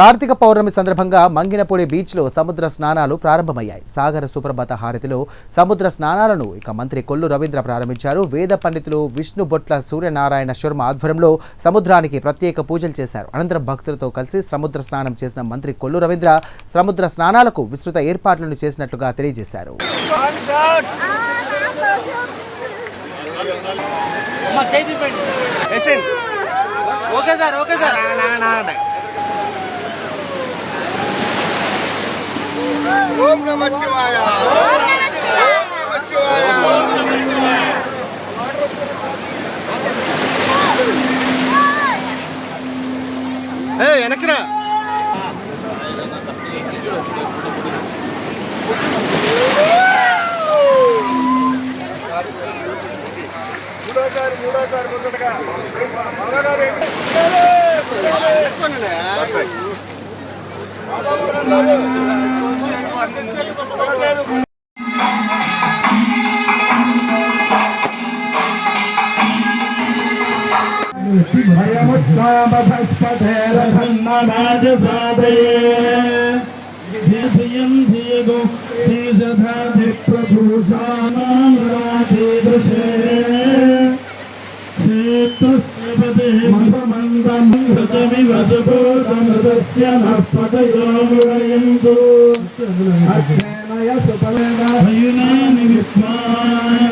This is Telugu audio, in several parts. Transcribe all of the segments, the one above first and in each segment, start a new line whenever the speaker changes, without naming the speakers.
కార్తీక పౌర్ణమి సందర్భంగా మంగినపూడి బీచ్లో సముద్ర స్నానాలు ప్రారంభమయ్యాయి. సాగర సుప్రభాత హారతిలో సముద్ర స్నానాలను ఇక మంత్రి కొల్లు రవీంద్ర ప్రారంభించారు. వేద పండితులు విష్ణు బొట్ల సూర్యనారాయణ శర్మ ఆధ్వర్యంలో సముద్రానికి ప్రత్యేక పూజలు చేశారు. అనంతరం భక్తులతో కలిసి సముద్ర స్నానం చేసిన మంత్రి కొల్లు రవీంద్ర సముద్ర స్నానాలకు విస్తృత ఏర్పాట్లను చేసినట్లుగా తెలియజేశారు.
Okay sir okay sir.
ఓం నమ శివాయ. ఓం నమ శివాయ. ఏ వెనక్కిరా. మూడోసారి మూడోసారి ముందటగా మగగారు
च साधये धियं धियगो श्रीजधाधिप्रभूषाणादृशे क्षेत्रस्य पदे मन्दमन्दं घृतमिवसभूतमृतस्य नर्पदयो मुरयन्तु
अध्ययनय
सुपलनाभयुनानि विद्माय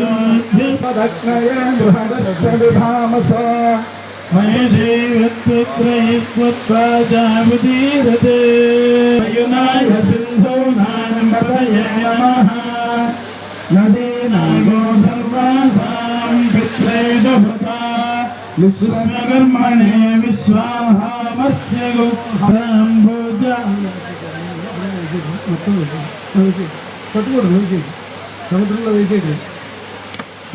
योध्यपदक्रय
बृहदश्च विभामसा
మయూనాయ సింధో నానమతయే నమః నదీనాగో సర్వాసాం పిత్రేణభృతా విశ్వకర్మణే విశ్వాహామస్య గోభూజ పట్టుకోడు సముద్రంలో వేసేది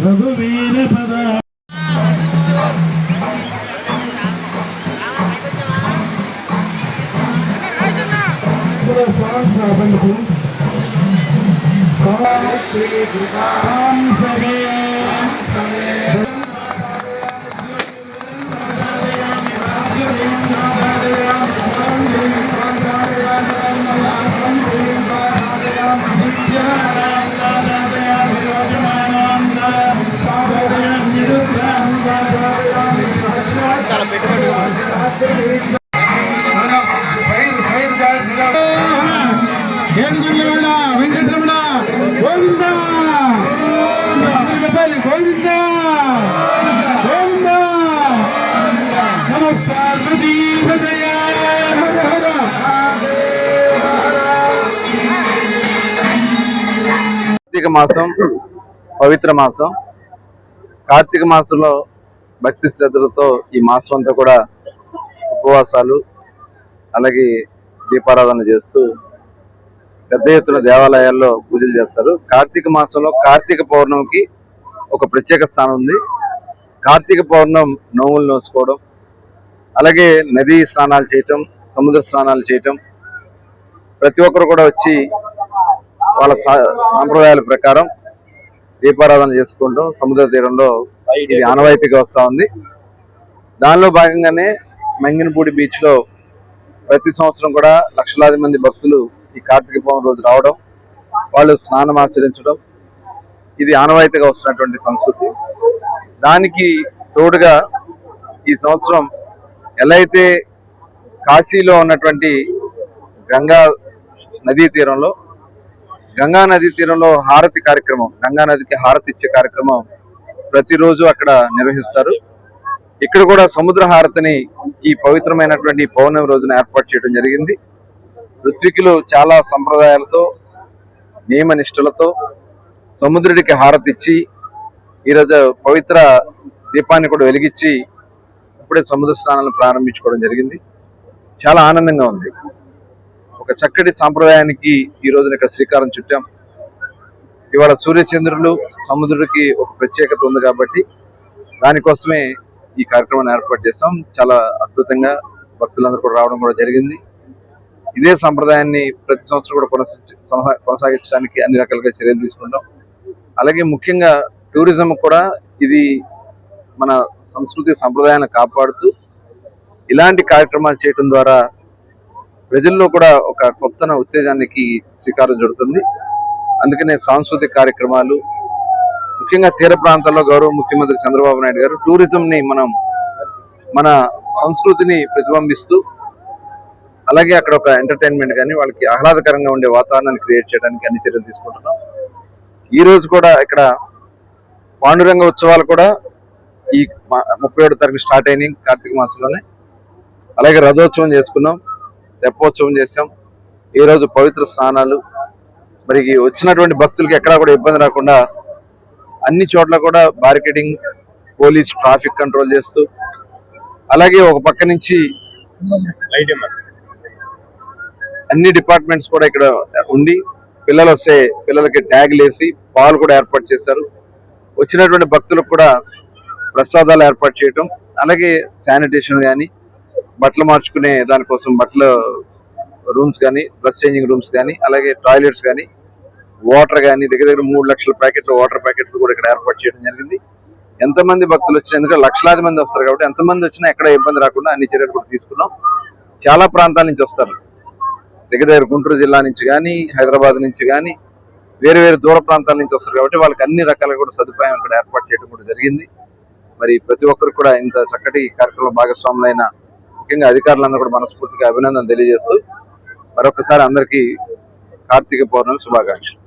రఘువీర పద पूरा सांस स्थापन करूँ राम सरे Gracias.
కార్తీక మాసం పవిత్ర మాసం. కార్తీక మాసంలో భక్తి శ్రద్ధలతో ఈ మాసం అంతా కూడా ఉపవాసాలు అలాగే దీపారాధన చేస్తూ పెద్ద ఎత్తున దేవాలయాల్లో పూజలు చేస్తారు. కార్తీక మాసంలో కార్తీక పౌర్ణమికి ఒక ప్రత్యేక స్థానం ఉంది. కార్తీక పౌర్ణం నోములు నోసుకోవడం అలాగే నదీ స్నానాలు చేయటం సముద్ర స్నానాలు చేయటం. ప్రతి ఒక్కరు కూడా వచ్చి వాళ్ళ సా- సాంప్రదాయాల ప్రకారం దీపారాధన చేసుకుంటాం సముద్ర తీరంలో ఇది ఆనవాయితీగా వస్తూ ఉంది. దానిలో భాగంగానే మంగినపూడి బీచ్లో ప్రతి సంవత్సరం కూడా లక్షలాది మంది భక్తులు ఈ కార్తీక పౌర్ణమి రోజు రావడం వాళ్ళు స్నానం ఆచరించడం ఇది ఆనవాయితీగా వస్తున్నటువంటి సంస్కృతి. దానికి తోడుగా ఈ సంవత్సరం ఎలా అయితే కాశీలో ఉన్నటువంటి గంగా నదీ తీరంలో గంగా నదీ తీరంలో హారతి కార్యక్రమం గంగా నదికి హారతి ఇచ్చే కార్యక్రమం ప్రతిరోజు అక్కడ నిర్వహిస్తారు. ఇక్కడ కూడా సముద్ర హారతిని ఈ పవిత్రమైనటువంటి పౌర్ణమి రోజున ఏర్పాటు చేయడం జరిగింది. ఋత్వికులు చాలా సంప్రదాయాలతో నియమనిష్ఠలతో సముద్రుడికి హారతి ఇచ్చి ఈరోజు పవిత్ర దీపాన్ని కూడా వెలిగించి ఇప్పుడే సముద్ర స్నానాలను ప్రారంభించుకోవడం జరిగింది. చాలా ఆనందంగా ఉంది. ఒక చక్కటి సాంప్రదాయానికి ఈ రోజున ఇక్కడ శ్రీకారం చుట్టాం. ఇవాళ సూర్యచంద్రులు సముద్రుడికి ఒక ప్రత్యేకత ఉంది కాబట్టి దానికోసమే ఈ కార్యక్రమాన్ని ఏర్పాటు చేసాం చాలా అద్భుతంగా భక్తులందరూ కూడా రావడం కూడా జరిగింది. ఇదే సంప్రదాయాన్ని ప్రతి సంవత్సరం కూడా కొనసాగి కొనసాగించడానికి అన్ని రకాలుగా చర్యలు తీసుకుంటాం. అలాగే ముఖ్యంగా టూరిజం కూడా ఇది మన సంస్కృతి సంప్రదాయాన్ని కాపాడుతూ ఇలాంటి కార్యక్రమాలు చేయటం ద్వారా ప్రజల్లో కూడా ఒక కొత్త ఉత్తేజానికి శ్రీకారం చుడుతుంది అందుకనే సాంస్కృతిక కార్యక్రమాలు ముఖ్యంగా తీర ప్రాంతాల్లో గౌరవ ముఖ్యమంత్రి చంద్రబాబు నాయుడు గారు టూరిజంని మనం మన సంస్కృతిని ప్రతిబింబిస్తూ అలాగే అక్కడ ఒక ఎంటర్టైన్మెంట్ కానీ వాళ్ళకి ఆహ్లాదకరంగా ఉండే వాతావరణాన్ని క్రియేట్ చేయడానికి అన్ని చర్యలు తీసుకుంటున్నాం. ఈరోజు కూడా ఇక్కడ పాండురంగ ఉత్సవాలు కూడా ఈ ముప్పై ఏడు తారీఖు స్టార్ట్ అయినాయి కార్తీక మాసంలోనే. అలాగే రథోత్సవం చేసుకున్నాం. తెప్పోత్సవం చేసాం ఈ రోజు పవిత్ర స్నానాలు. మరి వచ్చినటువంటి భక్తులకి ఎక్కడా కూడా ఇబ్బంది రాకుండా అన్ని చోట్ల కూడా బారికేడింగ్ పోలీస్ ట్రాఫిక్ కంట్రోల్ చేస్తూ అలాగే ఒక పక్క నుంచి అన్ని డిపార్ట్మెంట్స్ కూడా ఇక్కడ ఉండి పిల్లలు వస్తే పిల్లలకి ట్యాగ్లు వేసి పాలు కూడా ఏర్పాటు చేశారు. వచ్చినటువంటి భక్తులకు కూడా ప్రసాదాలు ఏర్పాటు చేయటం అలాగే శానిటేషన్ కానీ బట్టలు మార్చుకునే దానికోసం బట్టల రూమ్స్ కానీ డ్రెస్ చేంజింగ్ రూమ్స్ కానీ అలాగే టాయిలెట్స్ కానీ వాటర్ కానీ దగ్గర దగ్గర మూడు లక్షల ప్యాకెట్ల వాటర్ ప్యాకెట్స్ కూడా ఇక్కడ ఏర్పాటు చేయడం జరిగింది. ఎంతమంది భక్తులు వచ్చినా ఎందుకంటే లక్షలాది మంది వస్తారు కాబట్టి ఎంతమంది వచ్చినా ఎక్కడ ఇబ్బంది రాకుండా అన్ని చర్యలు కూడా తీసుకున్నాం. చాలా ప్రాంతాల నుంచి వస్తారు. దగ్గర దగ్గర గుంటూరు జిల్లా నుంచి కానీ హైదరాబాద్ నుంచి కానీ వేరే వేరే దూర ప్రాంతాల నుంచి వస్తారు కాబట్టి వాళ్ళకి అన్ని రకాల కూడా సదుపాయం ఇక్కడ ఏర్పాటు చేయడం కూడా జరిగింది. మరి ప్రతి ఒక్కరు కూడా ఇంత చక్కటి కార్యక్రమంలో భాగస్వాములైన ముఖ్యంగా అధికారులందరూ కూడా మనస్ఫూర్తిగా అభినందన తెలియజేస్తూ మరొకసారి అందరికీ కార్తీక పౌర్ణమి శుభాకాంక్షలు.